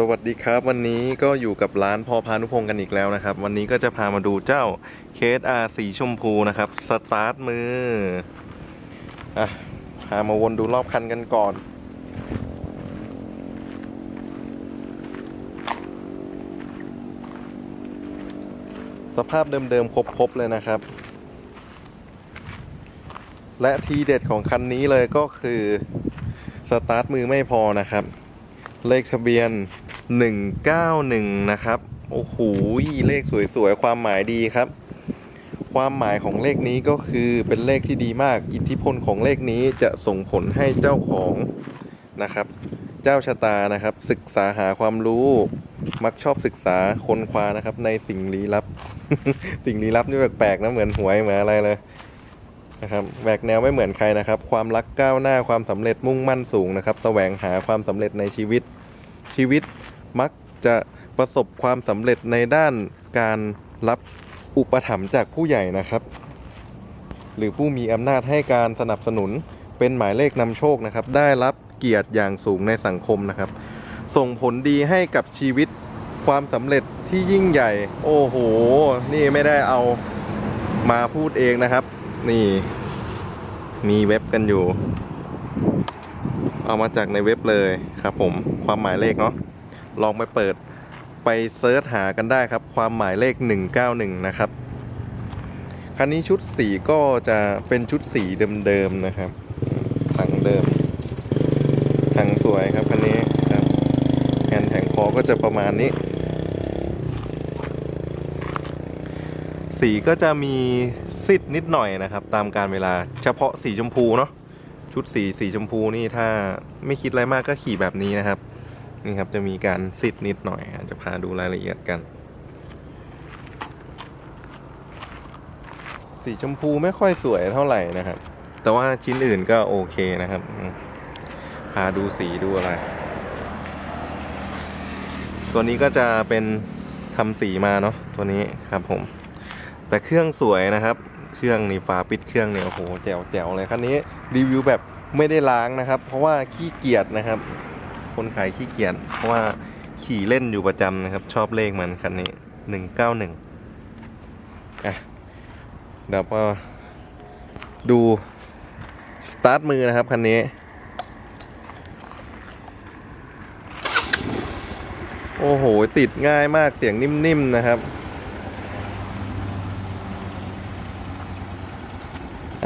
สวัสดีครับ วันนี้ก็อยู่กับร้านพอพานุพงศ์กันอีกแล้วนะครับ วันนี้ก็จะพามาดูเจ้าเคสอาสีชมพูนะครับ สตาร์ทมืออะพามาวนดูรอบคันกันก่อน สภาพเดิมๆครบๆเลยนะครับ และทีเด็ดของคันนี้เลยก็คือ สตาร์ทมือไม่พอนะครับ เลขทะเบียน 191 นะครับ โอ้โห เลขสวยๆ ความหมายดีครับ ความหมายของเลขนี้ก็คือเป็นเลขที่ดีมาก อิทธิพลของเลขนี้จะส่งผลให้เจ้าของนะครับ เจ้าชะตานะครับ ศึกษาหาความรู้มักชอบศึกษาค้นคว้านะครับ ในสิ่งลี้ลับ สิ่งลี้ลับนี่แปลกๆนะเหมือนหวยเหมือนอะไรเลยนะครับแหวกแนวไม่เหมือนใครนะครับ ความรักก้าวหน้าความสำเร็จมุ่งมั่นสูงนะครับ แสวงหาความสำเร็จในชีวิต ชีวิต มักจะประสบความสำเร็จในด้านการรับอุปถัมภ์จากผู้ใหญ่นะครับ หรือผู้มีอำนาจให้การสนับสนุนเป็นหมายเลขนำโชคนะครับ ได้รับเกียรติอย่างสูงในสังคมนะครับ ส่งผลดีให้กับชีวิตความสำเร็จที่ยิ่งใหญ่ โอ้โห นี่ไม่ได้เอามาพูดเองนะครับ นี่ มีเว็บกันอยู่ เอามาจากในเว็บเลยครับผมความหมายเลขเนาะลองไปเปิดไปเซิร์ชหากันได้ครับ ความหมายเลข 191 นะครับ คันนี้ชุดสีก็จะเป็นชุดสีเดิมๆนะครับถังเดิมถังสวยครับคันนี้ครับแฮนแผงคอก็จะประมาณนี้ สีก็จะมีซิดนิดหน่อยนะครับ ตามการเวลาเฉพาะสีชมพูเนาะ ชุดสีสีชมพูนี่ถ้าไม่คิดอะไรมากก็ขี่แบบนี้นะครับ นี่ครับจะมีการซิดนิดหน่อย จะพาดูรายละเอียดกัน สีชมพูไม่ค่อยสวยเท่าไหร่นะครับ แต่ว่าชิ้นอื่นก็โอเคนะครับ พาดูสีดูอะไร ตัวนี้ก็จะเป็นทำสีมาเนาะตัวนี้ครับผม แต่เครื่องสวยนะครับ เครื่องนี่ฝาปิดเครื่องเนี่ยโอ้โหแจ๋วแจ๋วเลยคันนี้รีวิวแบบไม่ได้ล้างนะครับ เพราะว่าขี้เกียจนะครับ คนขายขี้เกียจเพราะว่าขี่เล่นอยู่ประจำนะครับ ชอบเลขมันคันนี้หนึ่งเก้าหนึ่งอะเดี๋ยวมาดูสตาร์ทมือนะครับคันนี้ โอ้โห ติดง่ายมากเสียงนิ่มๆนะครับ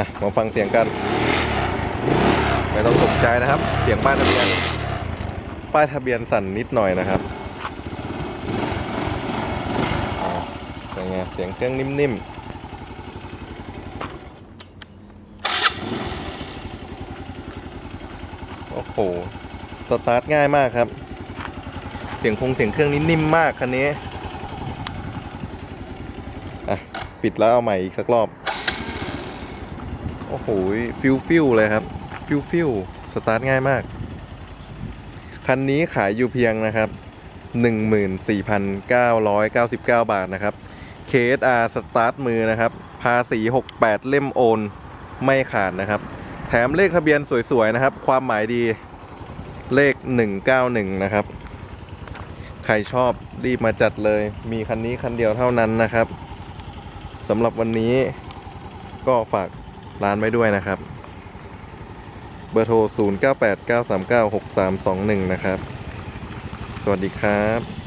อะมาฟังเสียงกัน ไม่ต้องตกใจนะครับ เสียงป้ายทะเบียน ป้ายทะเบียนสั่นนิดหน่อยนะครับอ่าเป็นไงเสียงเครื่องนิ่มๆโอ้โห สตาร์ทง่ายมากครับ เสียงคงเสียงเครื่องนี้นิ่มมากคันนี้ อะ ปิดแล้วเอาใหม่อีกสักรอบ โอ้โหฟิวฟิวเลยครับ ฟิวฟิวสตาร์ทง่ายมาก คันนี้ขายอยู่เพียงนะครับ 14,999 บาทนะครับ KSR สตาร์ทมือนะครับ ภาษี 68 เล่มโอน ไม่ขาดนะครับ แถมเลขทะเบียนสวย ๆ นะครับ ความหมายดีเลข 191 นะครับ ใครชอบรีบมาจัดเลย มีคันนี้คันเดียวเท่านั้นนะครับสำหรับวันนี้ก็ฝาก ร้านไว้ด้วยนะครับ เบอร์โทร 0989396321 นะครับ สวัสดีครับ